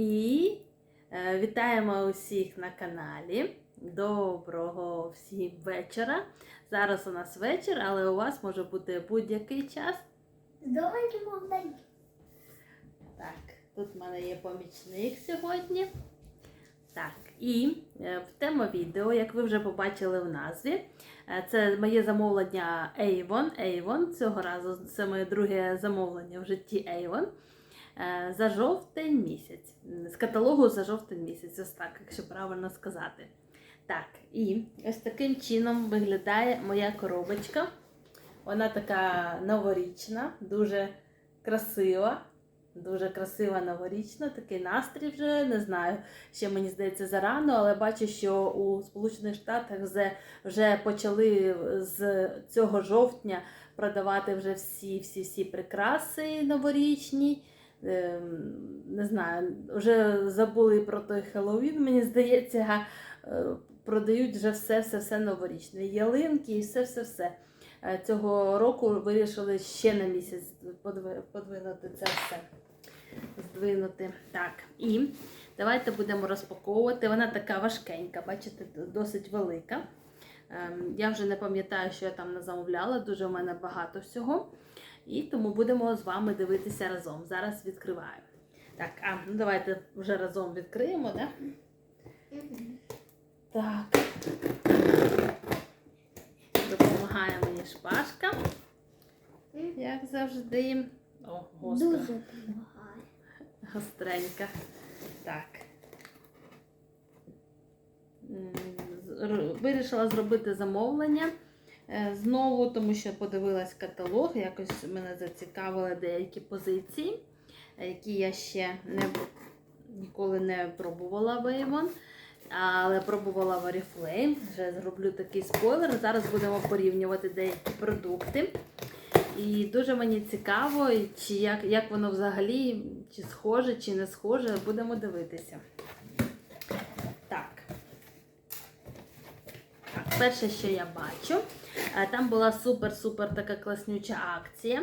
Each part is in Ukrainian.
І е, вітаємо усіх на каналі. Доброго всім вечора. Зараз у нас вечір, але у вас може бути будь-який час. Давайте молоденькі. Так, тут в мене є помічник сьогодні. Так, і е, тема відео, як ви вже побачили в назві, е, це моє замовлення Avon. Avon. Цього разу це моє друге замовлення в житті Avon. Е, За жовтень місяць. З каталогу за жовтень місяць, ось так, якщо правильно сказати. Так, і ось таким чином виглядає моя коробочка. Вона така новорічна, дуже красива. Дуже красива новорічна, такий настрій вже не знаю. Ще мені здається зарано, але бачу, що у Сполучених Штатах вже, вже почали з цього жовтня продавати вже всі всі всі прикраси новорічні. Ем, Не знаю, вже забули про той Хеллоуін, мені здається, е, продають вже все, все, все новорічне. Ялинки і все, все, все. Е, Цього року вирішили ще на місяць подвинути це все. Здвинути. Так, і давайте будемо розпаковувати. Вона така важкенька, бачите, досить велика. Ем, Я вже не пам'ятаю, що я там не замовляла, дуже в мене багато всього. І тому будемо з вами дивитися разом. Зараз відкриваю. Так, а ну давайте вже разом відкриємо, да? Так. Допомагає мені шпажка, як завжди. О, гостра. Дуже допомагає. Гостренька. Так. Вирішила зробити замовлення знову, тому що подивилась каталог, якось мене зацікавили деякі позиції, е, які я ще не, ніколи не пробувала в Avon, але пробувала в Oriflame. Вже зроблю такий спойлер. Зараз будемо порівнювати деякі продукти. І дуже мені цікаво, чи як, як воно взагалі, чи схоже, чи не схоже, будемо дивитися. Так. Так, перше, що я бачу, е, там була супер-супер така класнюча акція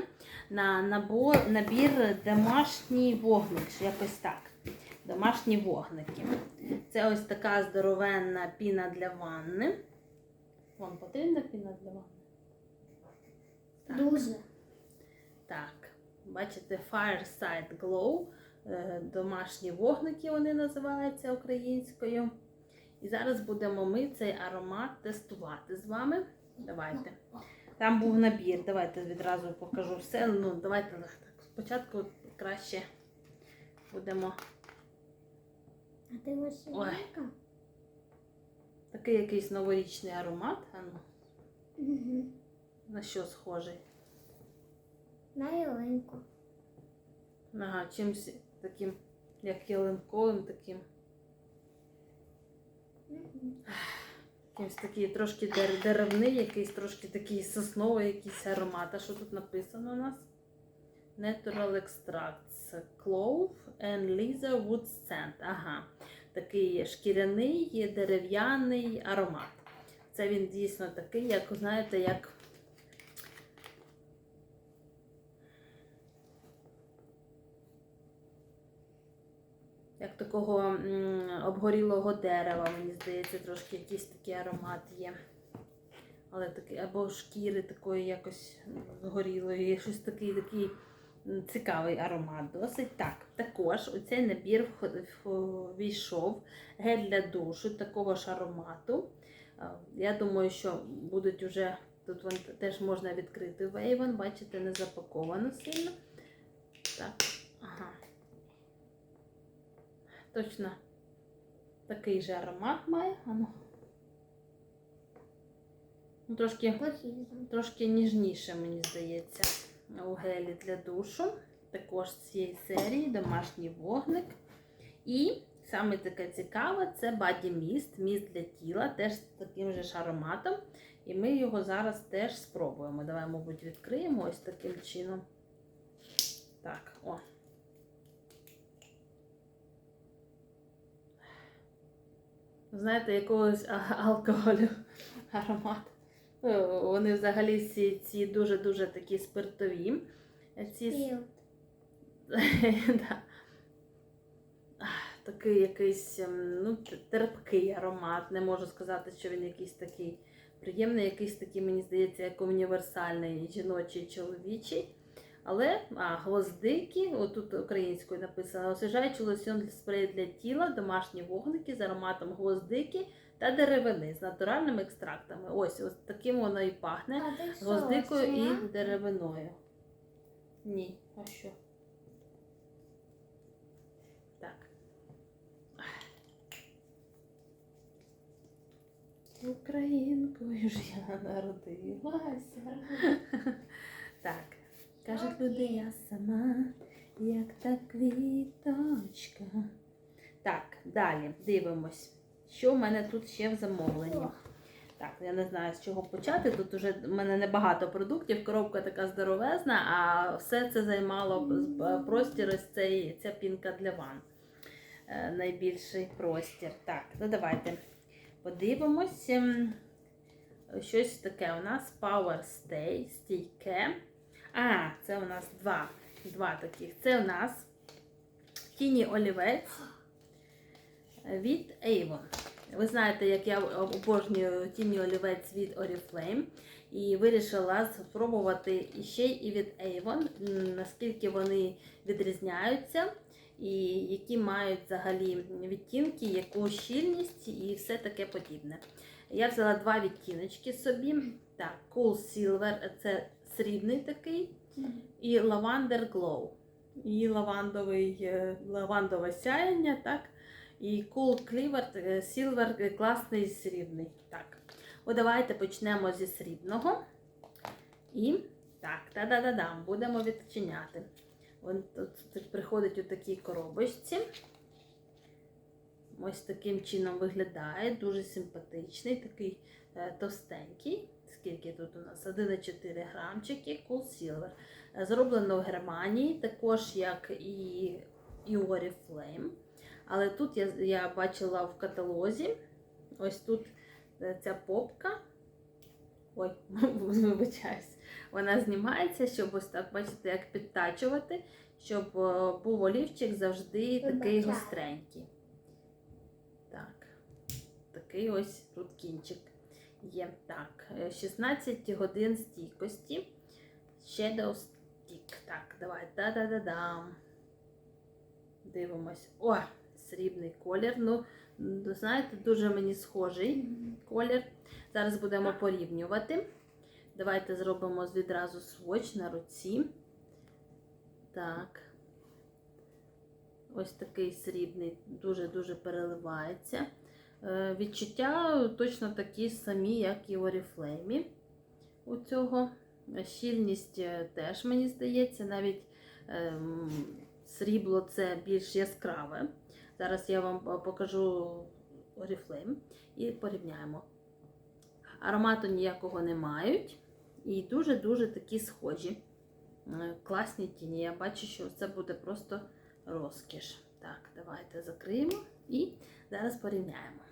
на набор, набір домашній вогник, якось так. Домашні вогники. Це ось така здоровенна піна для ванни. Вам потрібна піна для ванни? Так. Дуже. Так, бачите, Fireside Glow. е, Домашні вогники вони називаються українською. І зараз будемо ми цей аромат тестувати з вами. Давайте. Там був набір. Давайте відразу покажу все. Ну, давайте так. Спочатку краще будемо А ти ось Ой. такий якийсь новорічний аромат. А ну, Угу. на що схожий? На ялинку. Ага, чимось таким, як ялинковим, таким. Мгм. Якийсь такий трошки деревний, якийсь трошки такий сосновий якийсь аромат. А що тут написано у нас? Natural Extracts Clove and Leather Wood Scent. Ага. Такий шкіряний, дерев'яний аромат. Це він дійсно такий, як, знаєте, як. Як такого обгорілого дерева, мені здається, трошки якийсь такий аромат є. Але такий, або шкіри такої якось згорілої, щось такий такий цікавий аромат. Досить так. Також у цей набір війшов гель для душу такого ж аромату. Я думаю, що будуть уже. Тут вон теж можна відкрити в Avon, бачите, не запаковано сильно. Так, ага. Точно такий же аромат має. Ану. Ну, Трошки, трошки ніжніше, мені здається, у гелі для душу. Також з цієї серії домашній вогник. І саме таке цікаве це Body Mist, міст для тіла, теж з таким же ж ароматом. І ми його зараз теж спробуємо. Давай, мабуть, відкриємо ось таким чином. Так, о. Знаєте, якогось алкоголю аромат. Ну, Вони взагалі всі ці дуже-дуже такі спиртові. Ці... да. Такий якийсь ем, ну, терпкий аромат. Не можу сказати, що він якийсь такий приємний, якийсь такий, мені здається, як універсальний жіночий чоловічий. Але а, гвоздики, отут українською написано, освіжаючий лосьон спрей для тіла, домашні вогники з ароматом гвоздики та деревини з натуральними екстрактами. Ось, ось таким воно і пахне. А Гвоздикою і деревиною. Ні, а що? Так. Українкою ж я народилася. Кажуть люди, я сама, як та квіточка. Так, далі дивимось. Що в мене тут ще в замовленні? Так, я не знаю з чого почати. Тут уже в мене небагато продуктів, коробка така здоровезна, а все це займало простір ось цей, ця пінка для ван. Е, Найбільший простір. Так, ну давайте подивимось. Ем, Щось таке у нас Power Stay, стійке. А, це у нас два. Два таких. Це у нас тіні олівець від Avon. Ви знаєте, як я обожнюю тіні олівець від Oriflame. І вирішила спробувати іще і від Avon, наскільки вони відрізняються, і які мають взагалі відтінки, яку щільність і все таке подібне. Я взяла два відтіночки собі. Так, Cool Silver це срібний такий, і Lavender Glow. І лавандовий, е, лавандове сяєння, так. І Cool Cleaver е, Silver е, класний срібний. Так. О, давайте почнемо зі срібного. І так, та-да-да-дам, будемо відчиняти. Він тут, приходить у такій коробочці. Ось таким чином виглядає, дуже симпатичний, такий товстенький. Скільки тут у нас? 1,4 грамчики, Cool Silver. Е, Зроблено в Германії, також як і, і Oriflame. Але тут я, я бачила в каталозі, ось тут е, ця попка. Ой, вибачаюсь. Вона знімається, щоб ось так, бачите, як підтачувати, щоб е, був олівчик завжди такий гостренький. Так, такий ось тут кінчик є. Так, е, 16 годин стійкості. Shadow Stick. Так, давай. Да-да-да-дам. Дивимось. О, срібний колір. Ну, знаєте, дуже мені схожий колір. Зараз будемо порівнювати. Давайте зробимо відразу сводч на руці. Так. Ось такий срібний, дуже-дуже переливається. Е, Відчуття точно такі самі, як і в Oriflame у цього. Щільність е, теж, мені здається, навіть ем, срібло це більш яскраве. Зараз я вам е, покажу Oriflame і порівняємо. Аромату ніякого не мають. І дуже-дуже такі схожі. Е, Класні тіні. Я бачу, що це буде просто розкіш. Так, давайте закриємо і зараз порівняємо.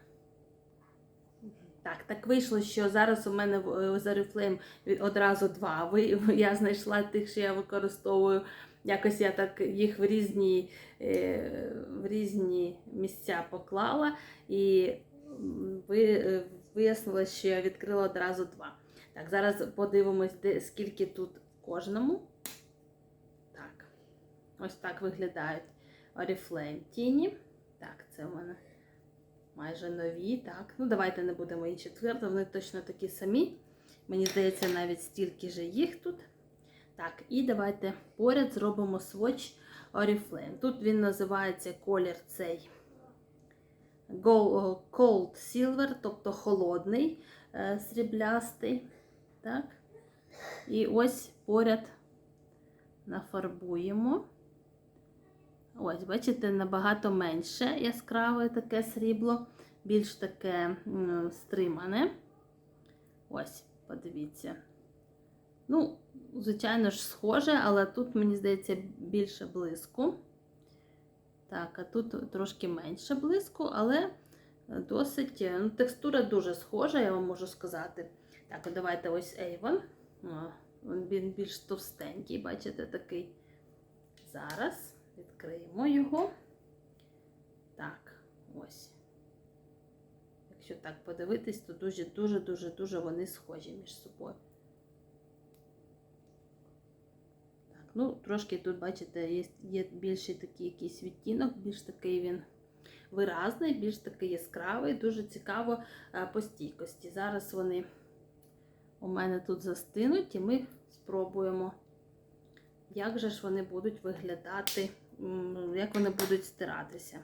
Так, так вийшло, що зараз у мене в з Oriflame одразу два. Я знайшла тих, що я використовую. Якось я так їх в різні, е, в різні місця поклала і е, вияснила, що я відкрила одразу два. Так, зараз подивимось, де, скільки тут кожному. Так, ось так виглядають Oriflame тіні. Так, це у мене майже нові. Так, ну давайте не будемо інші твердо, вони точно такі самі. Мені здається, навіть стільки же їх тут. Так, і давайте поряд зробимо сводч Oriflame. Тут він називається колір цей Cold Silver, тобто холодний е, сріблястий. Так. І ось поряд нафарбуємо. Ось, бачите, набагато менше яскраве таке срібло, більш таке стримане. Ось, подивіться. Ну, звичайно ж, схоже, але тут, мені здається, більше блиску. Так, а тут трошки менше блиску, але досить. Ну, текстура дуже схожа, я вам можу сказати. Так, давайте ось Avon. Він більш товстенький, бачите, такий. Зараз відкриємо його. Так. ось. якщо так подивитись, то дуже дуже дуже дуже вони схожі між собою. Так, ну трошки тут, бачите, є, є більший такий якийсь відтінок, більш такий він виразний, більш такий яскравий, дуже цікаво е, по стійкості. Зараз вони у мене тут застинуть, і ми спробуємо, як же ж вони будуть виглядати, як вони будуть стиратися.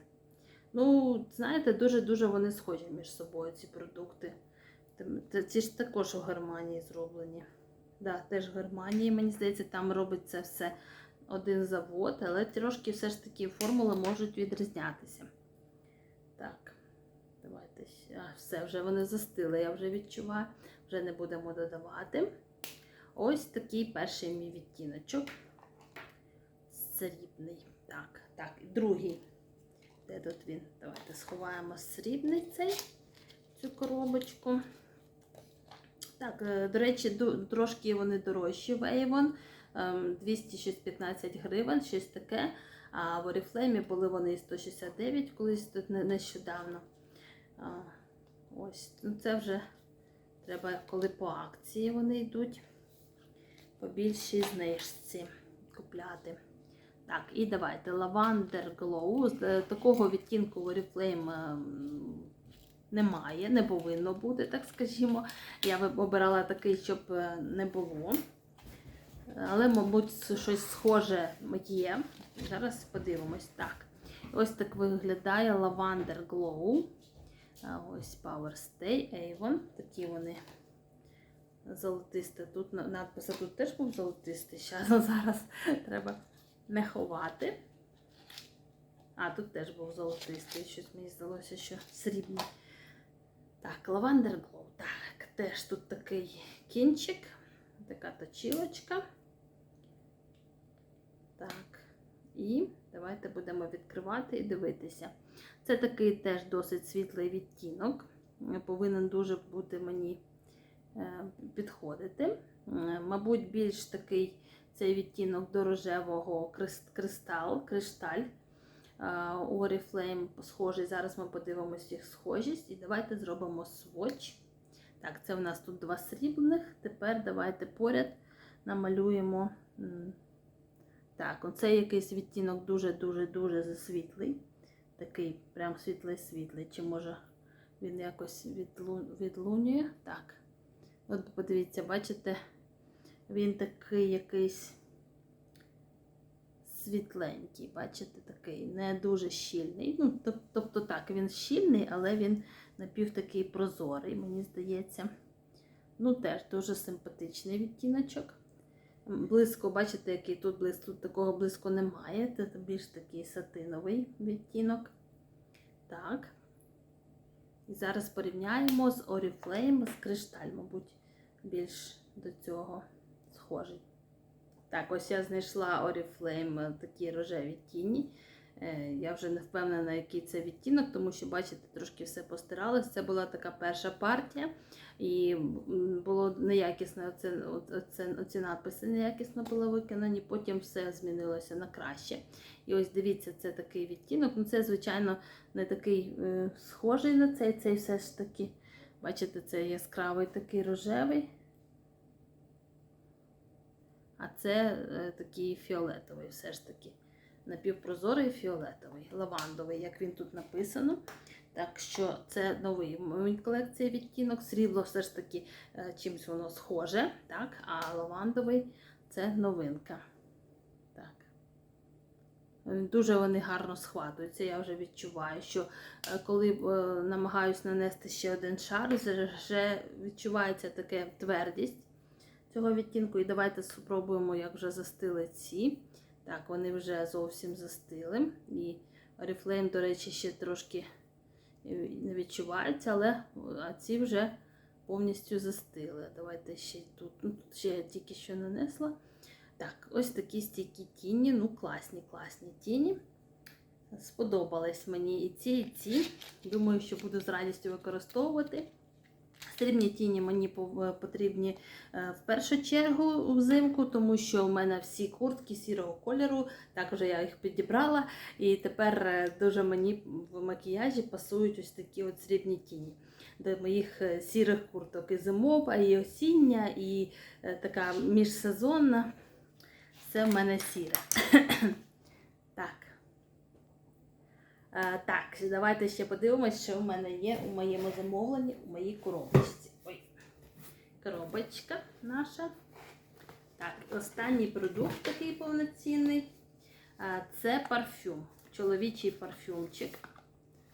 Ну, знаєте, дуже-дуже вони схожі між собою, ці продукти. Ці ж також у Германії зроблені. Да, теж в Германії, мені здається, там робить це все один завод, але трошки все ж таки формули можуть відрізнятися. Так, давайте. А, все, вже вони застили, я вже відчуваю. Вже не будемо додавати. Ось такий перший мій відтіночок. Срібний. Так, так, другий. Де тут він? Давайте сховаємо срібний цей, цю коробочку. Так, е, до речі, трошки вони дорожчі в Avon. ем, 215 гривень, щось таке. А в Oriflame були вони 169 колись тут нещодавно. Ось, ну це вже треба, коли по акції вони йдуть, по більшій знижці купляти. Так, і давайте Lavender Glow. Е, Такого відтінку в Oriflame ем, немає, не повинно бути, так скажімо. Я обирала такий, щоб е, не було. Але, мабуть, щось схоже є. Зараз подивимось. Так. Ось так виглядає Lavender Glow. Ось Power Stay Avon. Такі вони золотисті. Тут на- надпис тут теж був золотистий. Зараз треба не ховати. А, тут теж був золотистий. Щось мені здалося, що срібний. Так, Lavender Glow. Так, теж тут такий кінчик, така точілочка. Так. І давайте будемо відкривати і дивитися. Це такий теж досить світлий відтінок. Повинен дуже бути мені е, підходити. Мабуть, більш такий цей відтінок до рожевого кристал, кришталь. Е, У Oriflame схожий. Зараз ми подивимося їх схожість. І давайте зробимо сводч. Так, це у нас тут два срібних. Тепер давайте поряд намалюємо. Так, оцей якийсь відтінок дуже-дуже-дуже засвітлий. Такий прям світлий-світлий. Чи може він якось відлунює? Так. От подивіться, бачите, він такий якийсь світленький, бачите, такий, не дуже щільний. Ну, тобто так, він щільний, але він напів такий прозорий, мені здається. Ну, теж дуже симпатичний відтіночок. Близько, бачите, який тут близько, тут такого близько немає. Це більш такий сатиновий відтінок. Так. І зараз порівняємо з Oriflame, з кришталь, мабуть, більш до цього схожий. Так, ось я знайшла Oriflame е, такі рожеві тіні. Е, Я вже не впевнена, який це відтінок, тому що, бачите, трошки все постиралось. Це була така перша партія, і було неякісно, оце, оце, оці надписи неякісно були виконані, потім все змінилося на краще. І ось дивіться, це такий відтінок. Ну, це, звичайно, не такий е, схожий на цей, цей все ж таки. Бачите, це яскравий такий рожевий. А це е, такий фіолетовий, все ж таки. Напівпрозорий фіолетовий, лавандовий, як він тут написано. Так що це новий в моїй колекції відтінок. Срібло все ж таки е, чимось воно схоже, так? а лавандовий це новинка. Так. Дуже вони гарно схватуються. Я вже відчуваю, що е, коли намагаюсь нанести ще один шар, вже відчувається така твердість цього відтінку. І давайте спробуємо, як вже застили ці. Так, вони вже зовсім застили. І Oriflame, до речі, ще трошки е, не відчувається, але ці вже повністю застили. Давайте ще тут. Ну, тут ще я тільки що нанесла. Так, ось такі стійкі тіні. Ну, класні, класні тіні. Сподобались мені і ці, і ці. Думаю, що буду з радістю використовувати. Срібні тіні мені потрібні е, в першу чергу взимку, тому що у мене всі куртки сірого кольору, також я їх підібрала. І тепер е, дуже мені в макіяжі пасують ось такі от срібні тіні до моїх е, сірих курток. І зимова, і осіння, і е, така міжсезонна. Все в мене сіре. Так. Е, давайте ще подивимось, що в мене є у моєму замовленні, у моїй коробочці. Ой, коробочка наша. Так, останній продукт такий повноцінний. Е, Це парфюм. Чоловічий парфюмчик.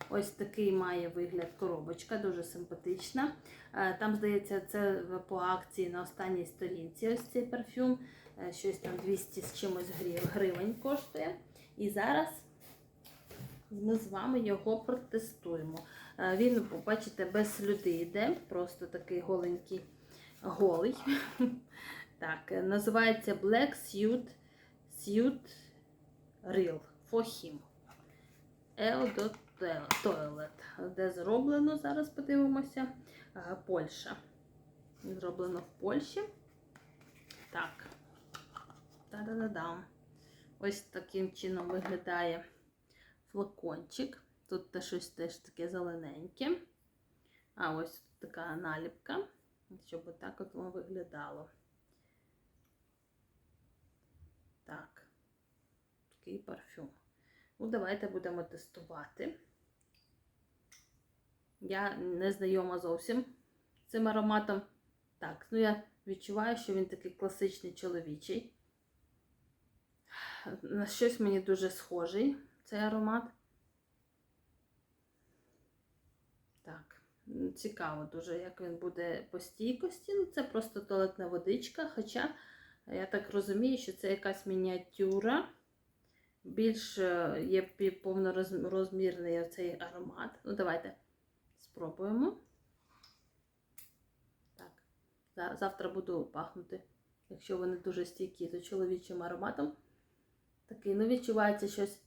Ось такий має вигляд коробочка, дуже симпатична. Е, Там, здається, це по акції на останній сторінці. Ось цей парфюм. Щось там 200 з чимось гривень коштує. І зараз ми з вами його протестуємо. Е, Він, бачите, без слюди йде, просто такий голенький голий. Так, е, називається Black Suit Suit Real for him. Toilet. Де зроблено, зараз подивимося. Е, Польща. Зроблено в Польщі. Так. Та-да-да-дам. Ось таким чином виглядає флакончик. Тут те щось теж таке зелененьке. А ось тут така наліпка, щоб отак от воно виглядало. Так, такий парфюм. Ну, давайте будемо тестувати. Я не знайома зовсім цим ароматом. Так, ну я відчуваю, що він такий класичний чоловічий. На щось мені дуже схожий цей аромат. Так, цікаво дуже, як він буде по стійкості. Ну, це просто туалетна водичка, хоча я так розумію, що це якась мініатюра. Більш е, є повнорозмірний цей аромат. Ну, давайте спробуємо. Так, завтра буду пахнути, якщо вони дуже стійкі, то чоловічим ароматом. Такий, ну, відчувається щось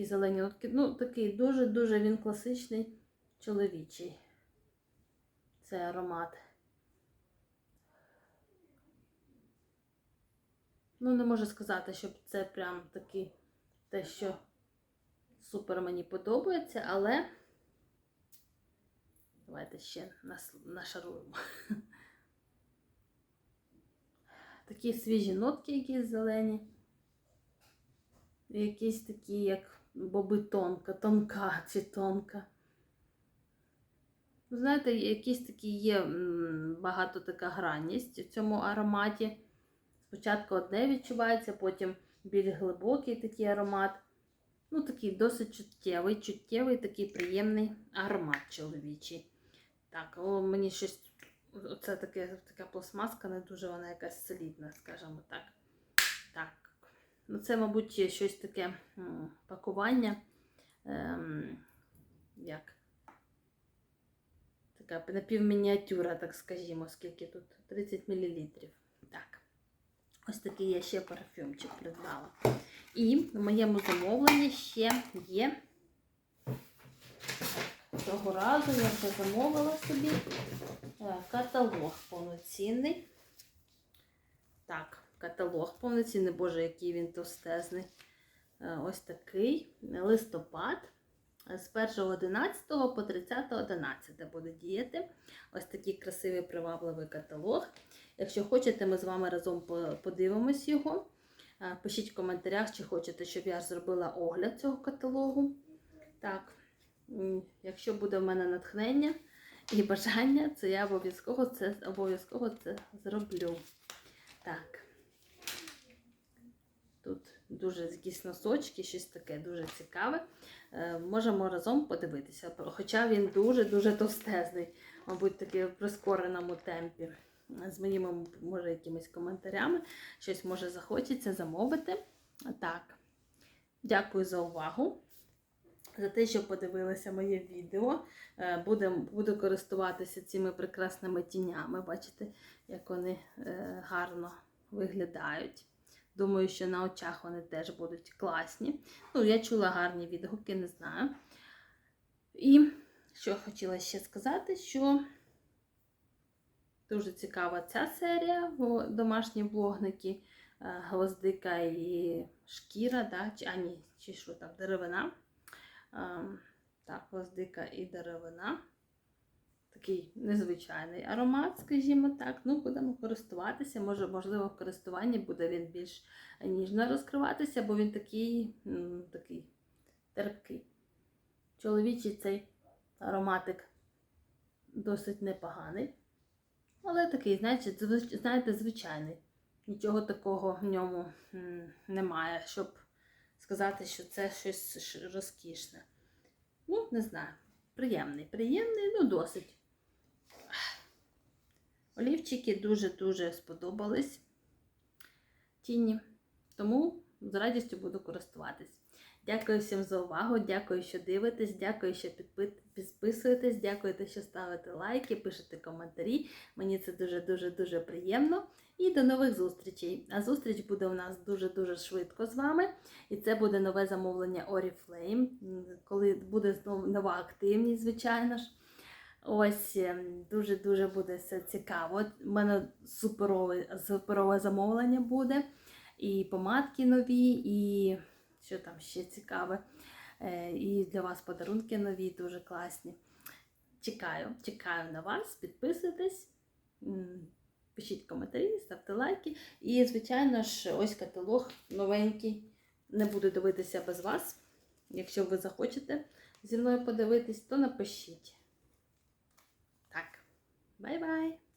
такі зелені нотки. Ну, такий дуже-дуже він класичний чоловічий. Це аромат. Ну, не можу сказати, щоб це прям такий те, що супер мені подобається, але давайте ще нас нашаруємо. Такі свіжі нотки, якісь зелені. Якісь такі, як боби тонка, тонка чи тонка. Знаєте, якісь такі є багато така гранність в цьому ароматі. Спочатку одне відчувається, потім більш глибокий такий аромат. Ну, такий досить чуттєвий, чуттєвий, такий приємний аромат чоловічий. Так, о, мені щось. Оце таке, така пластмаска, не дуже вона якась солідна, скажімо. Так. Ну, це, мабуть, щось таке пакування. Ем, як? Така напівмініатюра, так скажімо, скільки тут? 30 мл. Так. Ось такий я ще парфюмчик придбала. І в моєму замовленні ще є. Цього разу я вже замовила собі е, каталог повноцінний. Так, каталог повноцінний, боже, який він товстезний. Е, Ось такий листопад. З 1.11 по 30.11 буде діяти. Ось такий красивий привабливий каталог. Якщо хочете, ми з вами разом подивимось його. Е, Пишіть в коментарях, чи хочете, щоб я зробила огляд цього каталогу. Так, якщо буде в мене натхнення і бажання, то я обов'язково це, обов'язково це зроблю. Так. Дуже якісь носочки, щось таке дуже цікаве. Е, Можемо разом подивитися. Хоча він дуже-дуже товстезний, мабуть, таки в прискореному темпі. З моїми, може, якимись коментарями. Щось може захочеться замовити. Так. Дякую за увагу. За те, що подивилися моє відео. Е, Будем, буду користуватися цими прекрасними тінями. Бачите, як вони е, гарно виглядають. Думаю, що на очах вони теж будуть класні. Ну, я чула гарні відгуки, не знаю. І що хотіла ще сказати, що Дуже цікава ця серія о, домашні вогники, е, гвоздика і шкіра, да? чи, а ні, чи що там, деревина. Ем, Так, гвоздика і деревина. Такий незвичайний аромат, скажімо так. Ну, будемо користуватися. Може, можливо, в користуванні буде він більш ніжно розкриватися, бо він такий, такий терпкий. Чоловічий цей ароматик досить непоганий. Але такий, знаєте, звичайний. Нічого такого в ньому немає, щоб сказати, що це щось розкішне. Ну, не знаю. Приємний, приємний, ну досить. Олівчики дуже-дуже сподобались тіні. Тому з радістю буду користуватись. Дякую всім за увагу, дякую, що дивитесь, дякую, що підписуєтесь, дякую, що ставите лайки, пишете коментарі. Мені це дуже-дуже дуже приємно. І до нових зустрічей. А зустріч буде у нас дуже-дуже швидко з вами. І це буде нове замовлення Oriflame, коли буде знову нова активність, звичайно ж. Ось ем, дуже-дуже буде все цікаво. У мене суперове, суперове замовлення буде. І помадки нові, і що там ще цікаве. Е, І для вас подарунки нові, дуже класні. Чекаю, чекаю на вас, підписуйтесь, пишіть коментарі, ставте лайки. І, звичайно ж, ось каталог новенький. Не буду дивитися без вас. Якщо ви захочете зі мною подивитись, то напишіть. Так, бай-бай!